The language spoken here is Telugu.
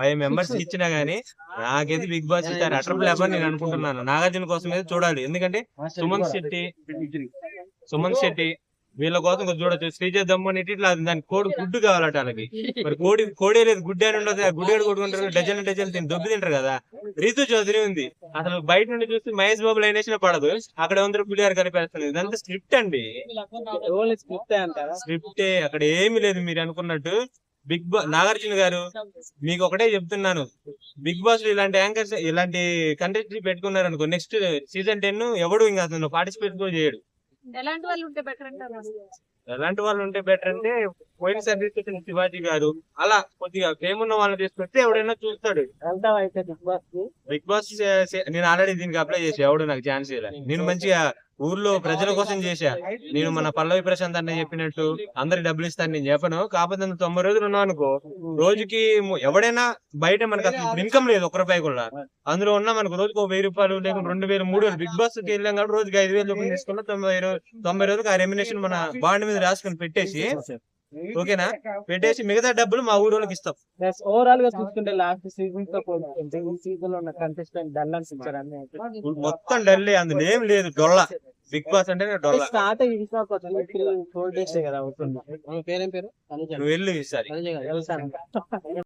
ఫైవ్ మెంబర్స్ ఇచ్చినా గానీ నాకైతే బిగ్ బాస్ ఇచ్చారు. అని నేను అనుకుంటున్నాను. నాగార్జున కోసం అయితే చూడాలి. ఎందుకంటే సుమన్ శెట్టి సుమన్ శెట్టి వీళ్ళ కోసం కొంచెం చూడొచ్చు. శ్రీజ దమ్ము అని ఇట్లా దానికి కోడి గుడ్డు కావాలట వాళ్ళకి మరి కోడి కోడే లేదు గుడ్డి అని ఉండదు. ఆ గుడ్డి కొడుకుంటారు డజన్ డజన్ తిని దొబ్బి తింటారు కదా. రీతు చౌదరి ఉంది. అసలు బయట నుండి చూస్తే మహేష్ బాబు లైన్ వేసినా పడదు. అక్కడ ఉందరు పులిహార కనిపిస్తుంది. ఇదంతా స్క్రిప్ట్ అండి. ఓన్లీ స్క్రిప్ట్ అంటారా? స్క్రిప్టే. అక్కడ ఏమీ లేదు మీరు అనుకున్నట్టు. బిగ్ బాస్ నాగార్జున గారు మీకు ఒకటే చెప్తున్నాను. బిగ్ బాస్లో ఇలాంటి యాంకర్స్ ఇలాంటి కంటెంట్ పెట్టుకున్నారు అనుకో నెక్స్ట్ సీజన్ టెన్ ఎవడు ఇంకా అతను పార్టిసిపేట్ కూడా చేయడు. ఎలాంటి వాళ్ళు ఉంటే బెటర్ అంటారు? ఎలాంటి వాళ్ళు ఉంటే బెటర్ అంటే పోయినసారి తీసుకొచ్చిన శివాజీ గారు అలా కొద్దిగా ఫేమ్ ఉన్న వాళ్ళని తీసుకొస్తే ఎవడైనా చూస్తాడు. బిగ్ బాస్ నేను ఆల్రెడీ దీనికి అప్లై చేసా ఎవడు నాకు ఛాన్స్ నేను మంచిగా ఊర్లో ప్రజల కోసం చేశా. నేను మన పల్లవి ప్రశాంత్ అన్న చెప్పినట్టు అందరికి డబ్బులు ఇస్తాను నేను చెప్పను. కాకపోతే తొంభై రోజులు ఉన్నావు అనుకో రోజుకి ఎవడైనా బయట మనకు అసలు ఇన్కమ్ లేదు ఒక్క రూపాయి కూడా. అందులో ఉన్నా మనకు రోజుకు ఒక వెయ్యి రూపాయలు లేకుంటే రెండు వేలు మూడు వేలు. బిగ్ బాస్కి వెళ్ళాం కాబట్టి రోజుకి ఐదు వేలు తీసుకున్నా తొంభై తొంభై రోజులకు ఆ రెమినేషన్ మన బాండ్ మీద రాసుకొని పెట్టేసి ఓకేనా? పెట్టేసి మిగతా డబ్బులు మా ఊరు ఇస్తాం. ఓవరాల్గా చూసుకుంటే లాస్ట్ సీజన్తో పోల్చుకుంటే ఈ సీజన్లో ఉన్న కంటెస్టెంట్ డల్ అనిపించారు అన్ని మొత్తం డల్లే అందులో ఏం లేదు డొల్ల. బిగ్ బాస్ అంటే డొల్ల. స్టార్ట్ అయ్యి ఫోర్ డేస్ కదా అవుతుంది. పేరేం పేరు? నువ్వు వెళ్ళు ఈసారి.